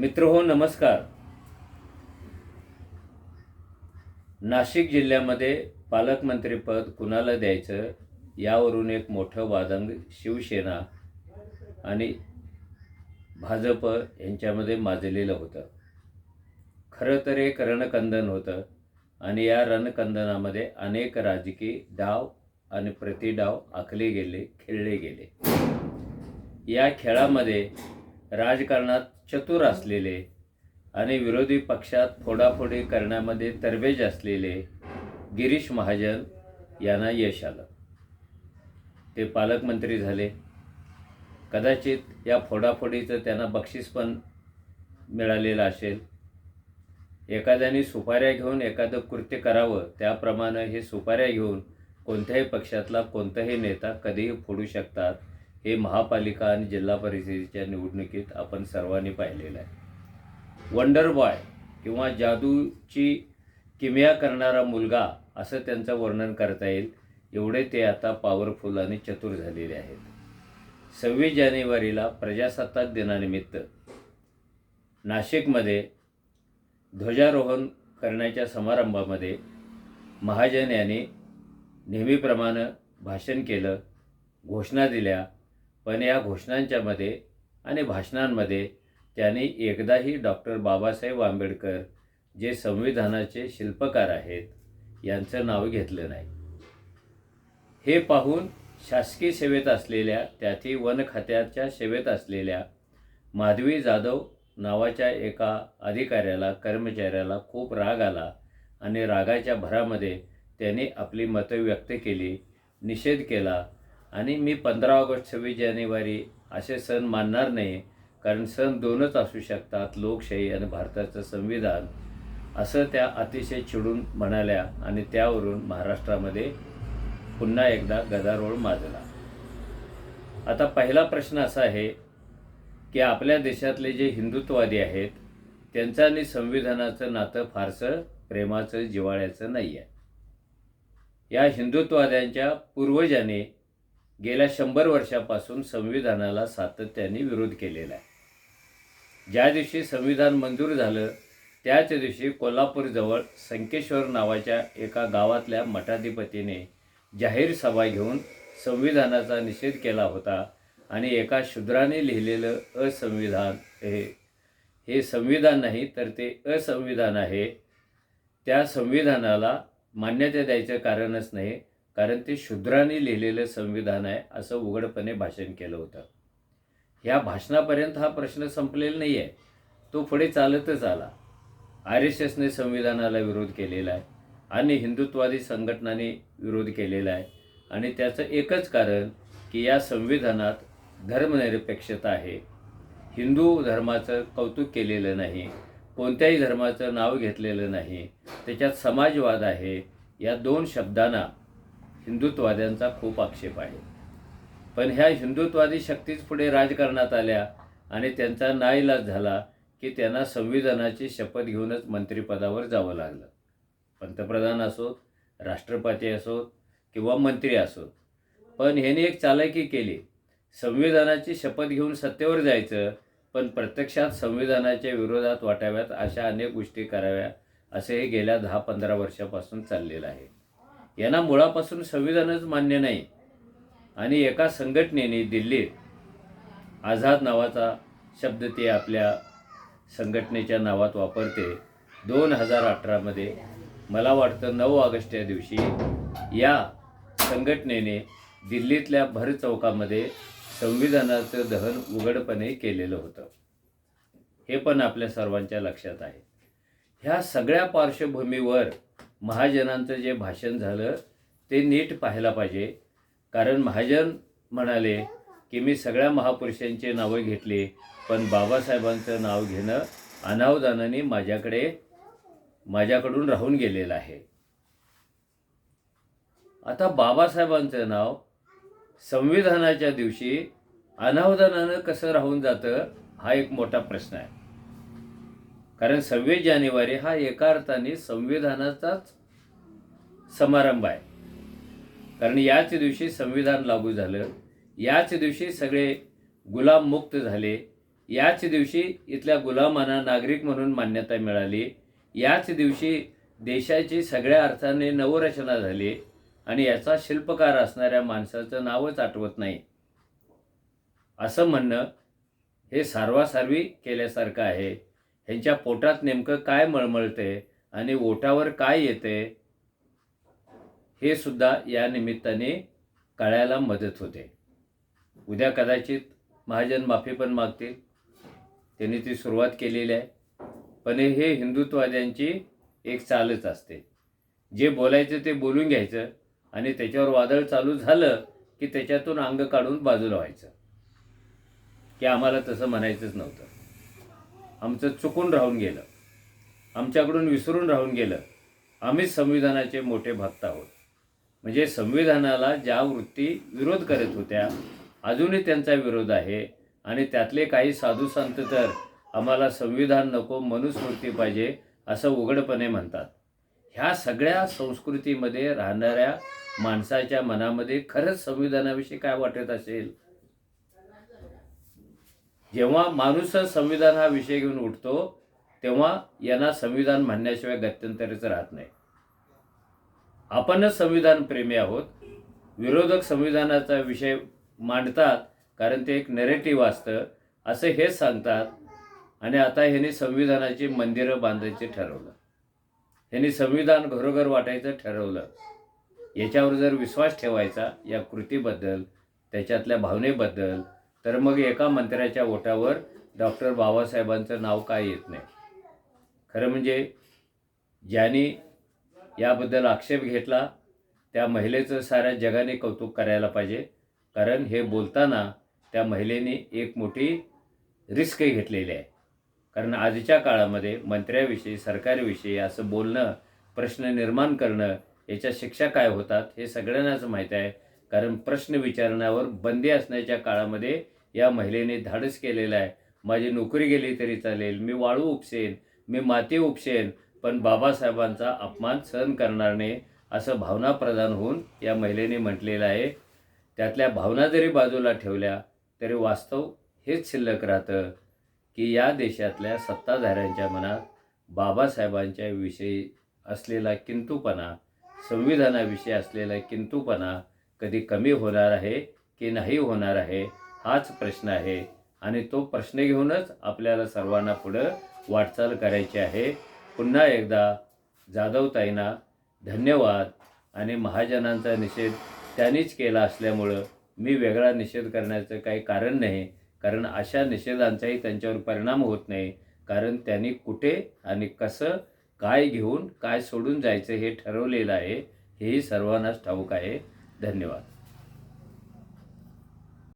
मित्र हो नमस्कार. नाशिक जिल्ह्यामध्ये पालकमंत्रीपद कुणाला द्यायचं? यावरून एक मोठं वादंग शिवसेना आणि भाजप यांच्यामध्ये माजलेलं होतं. खरं तर एक रणकंदन होतं आणि या रणकंदनामध्ये अनेक राजकीय डाव आणि प्रतिडाव आखले गेले खेळले गेले. या खेळामध्ये राजकारणात चतुर असलेले आणि विरोधी पक्षात फोडाफोडी करण्यामध्ये तरबेज असलेले गिरीश महाजन यांना यश आलं. ते पालकमंत्री झाले. कदाचित या फोडाफोडीचं त्यांना बक्षीस पण मिळालेलं असेल. एखाद्याने सुपाऱ्या घेऊन एखादं कृत्य करावं त्याप्रमाणे हे सुपाऱ्या घेऊन कोणत्याही पक्षातला कोणताही नेता कधीही फोडू शकतात. हे महापालिका आणि जिल्हा परिषदेच्या निवडणुकीत आपण सर्वांनी पाहिलेलं आहे. वंडर बॉय किंवा जादूची किमया करणारा मुलगा असं त्यांचं वर्णन करता येईल. एवढे ते आता पॉवरफुल आणि चतुर झालेले आहेत. सव्वीस जानेवारीला प्रजासत्ताक दिनानिमित्त नाशिकमध्ये ध्वजारोहण करण्याच्या समारंभामध्ये महाजन यांनी नेहमीप्रमाणे भाषण केलं घोषणा दिल्या पण या घोषणांच्यामध्ये आणि भाषणांमध्ये त्यांनी एकदाही डॉक्टर बाबासाहेब आंबेडकर जे संविधानाचे शिल्पकार आहेत यांचं नाव घेतलं नाही. हे पाहून शासकीय सेवेत असलेल्या त्यातही वन खात्याच्या सेवेत असलेल्या माधवी जाधव नावाच्या एका अधिकाऱ्याला कर्मचाऱ्याला खूप राग आला आणि रागाच्या भरामध्ये त्यांनी आपली मतं व्यक्त केली निषेध केला आणि मी पंधरा ऑगस्ट सव्वीस जानेवारी असे सण मानणार नाही कारण सण दोनच असू शकतात लोकशाही आणि भारताचं संविधान. असं त्या अतिशय चिडून म्हणाल्या आणि त्यावरून महाराष्ट्रामध्ये पुन्हा एकदा गदारोळ माजला. आता पहिला प्रश्न असा आहे की आपल्या देशातले जे हिंदुत्ववादी आहेत त्यांचं आणि संविधानाचं नातं फारसं प्रेमाचं जिव्हाळ्याचं नाही आहे या हिंदुत्ववाद्यांच्या पूर्वजाने गेल्या शंभर वर्षापासून संविधानाला सातत्याने विरोध केलेला आहे. ज्या दिवशी संविधान मंजूर झालं त्याच दिवशी कोल्हापूरजवळ संकेश्वर नावाच्या एका गावातल्या मठाधिपतीने जाहीर सभा घेऊन संविधानाचा निषेध केला होता आणि एका शूद्राने लिहिलेलं असंविधान हे हे संविधान नाही तर ते असंविधान आहे. त्या संविधानाला मान्यता द्यायचं कारणच नाही. कारण ते शूद्राने लिहिलेलं संविधान आहे असं उघडपणे भाषण केलं होतं. ह्या भाषणापर्यंत हा प्रश्न संपलेला नाही आहे तो पुढे चालतच आला. आर एस एसने संविधानाला विरोध केलेला आहे आणि हिंदुत्वादी संघटनांनी विरोध केलेला आहे. आणि त्याचं एकच कारण की या संविधानात धर्मनिरपेक्षता आहे. हिंदू धर्माचं कौतुक केलेलं नाही. कोणत्याही धर्माचं नाव घेतलेलं नाही. त्याच्यात समाजवाद आहे. या दोन शब्दांना हिंदुत्ववाद्यांचा खूप आक्षेप आहे. पण ह्या हिंदुत्वादी शक्तीच पुढे राजकारणात आल्या आणि त्यांचा नाईलाज झाला की त्यांना संविधानाची शपथ घेऊनच मंत्रिपदावर जावं लागलं. पंतप्रधान असोत राष्ट्रपती असोत किंवा मंत्री असोत पण ह्याने एक चालाकी केली. संविधानाची शपथ घेऊन सत्तेवर जायचं पण प्रत्यक्षात संविधानाच्या विरोधात वाटाव्यात अशा अनेक गोष्टी कराव्या असे हे गेल्या दहा पंधरा वर्षापासून चाललेलं आहे. यांना मुळापासून संविधानच मान्य नाही. आणि एका संघटनेने दिल्लीत आझाद नावाचा शब्द ते आपल्या संघटनेच्या नावात वापरते. दोन हजार अठरामध्ये मला वाटतं नऊ ऑगस्ट या दिवशी या संघटनेने दिल्लीतल्या भर चौकामध्ये संविधानाचं दहन उघडपणे केलेलं होतं. हे पण आपल्या सर्वांच्या लक्षात आहे. ह्या सगळ्या पार्श्वभूमीवर महाजनांचं जे भाषण झालं ते नीट पाहायला पाहिजे. कारण महाजन म्हणाले की मी सगळ्या महापुरुषांची नावं घेतली पण बाबासाहेबांचं नाव घेणं अनावधानाने माझ्याकडे माझ्याकडून राहून गेलेलं आहे. आता बाबासाहेबांचं नाव संविधानाच्या दिवशी अनावधानानं कसं राहून जातं हा एक मोठा प्रश्न आहे. कारण सव्वीस जानेवारी हा एका अर्थाने संविधानाचाच समारंभ आहे. कारण याच दिवशी संविधान लागू झालं याच दिवशी सगळे गुलाम मुक्त झाले याच दिवशी इथल्या गुलामांना नागरिक म्हणून मान्यता मिळाली याच दिवशी देशाची सगळ्या अर्थाने नवरचना झाली आणि याचा शिल्पकार असणाऱ्या माणसाचं नावच आठवत नाही. असं म्हणणं हे सारवासारवी केल्यासारखं आहे. ह्यांच्या पोटात नेमकं काय मळमळते आणि ओठावर काय येते हे सुद्धा या निमित्ताने कळायला मदत होते. उद्या कदाचित महाजन माफी पण मागतील. त्यांनी ती सुरुवात केलेली आहे. पण हे हिंदुत्ववाद्यांची एक चालच असते. जे बोलायचं ते बोलून घ्यायचं आणि त्याच्यावर वादळ चालू झालं की त्याच्यातून अंग काढून बाजूला व्हायचं. की आम्हाला तसं म्हणायचंच नव्हतं. आमचं चुकून राहून गेलं. आमच्याकडून विसरून राहून गेलं. आम्हीच संविधानाचे मोठे भक्त आहोत. म्हणजे संविधानाला ज्या वृत्ती विरोध करत होत्या अजूनही त्यांचा विरोध आहे. आणि त्यातले काही साधू संत तर आम्हाला संविधान नको मनुस्मृती पाहिजे असं उघडपणे म्हणतात. ह्या सगळ्या संस्कृतीमध्ये राहणाऱ्या माणसाच्या मनामध्ये खरंच संविधानाविषयी काय वाटत असेल? जेव्हा माणूसच संविधान हा विषय घेऊन उठतो तेव्हा यांना संविधान म्हणण्याशिवाय गत्यंतरच राहत नाही. आपणच संविधान प्रेमी आहोत. विरोधक संविधानाचा विषय मांडतात कारण ते एक नेरेटिव्ह असतं. असं हेच सांगतात आणि आता ह्यांनी संविधानाची मंदिरं बांधायचे ठरवलं. ह्यांनी संविधान घरोघर वाटायचं ठरवलं. याच्यावर जर विश्वास ठेवायचा या कृतीबद्दल त्याच्यातल्या भावनेबद्दल तर मग एका मंत्र्याच्या ओठावर डॉक्टर बाबासाहेबांचं नाव काय येत नाही. खरं म्हणजे ज्यांनी याबद्दल आक्षेप घेतला त्या महिलेचं साऱ्या जगाने कौतुक करायला पाहिजे. कारण हे बोलताना त्या महिलेने एक मोठी रिस्क घेतलेली आहे. कारण आजच्या काळामध्ये मंत्र्याविषयी सरकारविषयी असं बोलणं प्रश्न निर्माण करणं याच्या शिक्षा काय होतात हे सगळ्यांनाच माहीत आहे. कारण प्रश्न विचारण्यावर बंदी असण्याच्या काळामध्ये या महिलेने धाडस केलेलं आहे. माझी नोकरी गेली तरी चालेल मी वाळू उपसेन मी माती उपसेन पण बाबासाहेबांचा अपमान सहन करणार नाही असं भावना प्रदान होऊन या महिलेने म्हटलेलं आहे. त्यातल्या भावना जरी बाजूला ठेवल्या तरी वास्तव हेच शिल्लक राहतं की या देशातल्या सत्ताधाऱ्यांच्या मनात बाबासाहेबांच्या विषयी असलेला किंतूपणा संविधानाविषयी असलेला किंतूपणा कधी कमी होणार आहे की नाही होणार आहे हाच प्रश्न आहे. आणि तो प्रश्न घेऊनच आपल्याला सर्वांना पुढं वाटचाल करायची आहे. पुन्हा एकदा जाधवताईंना धन्यवाद. आणि महाजनांचा निषेध त्यांनीच केला असल्यामुळं मी वेगळा निषेध करण्याचं काही कारण नाही. कारण अशा निषेधांचाही त्यांच्यावर परिणाम होत नाही. कारण त्यांनी कुठे आणि कसं काय घेऊन काय सोडून जायचं हे ठरवलेलं आहे. हेही सर्वांनाच ठाऊक आहे. धन्यवाद.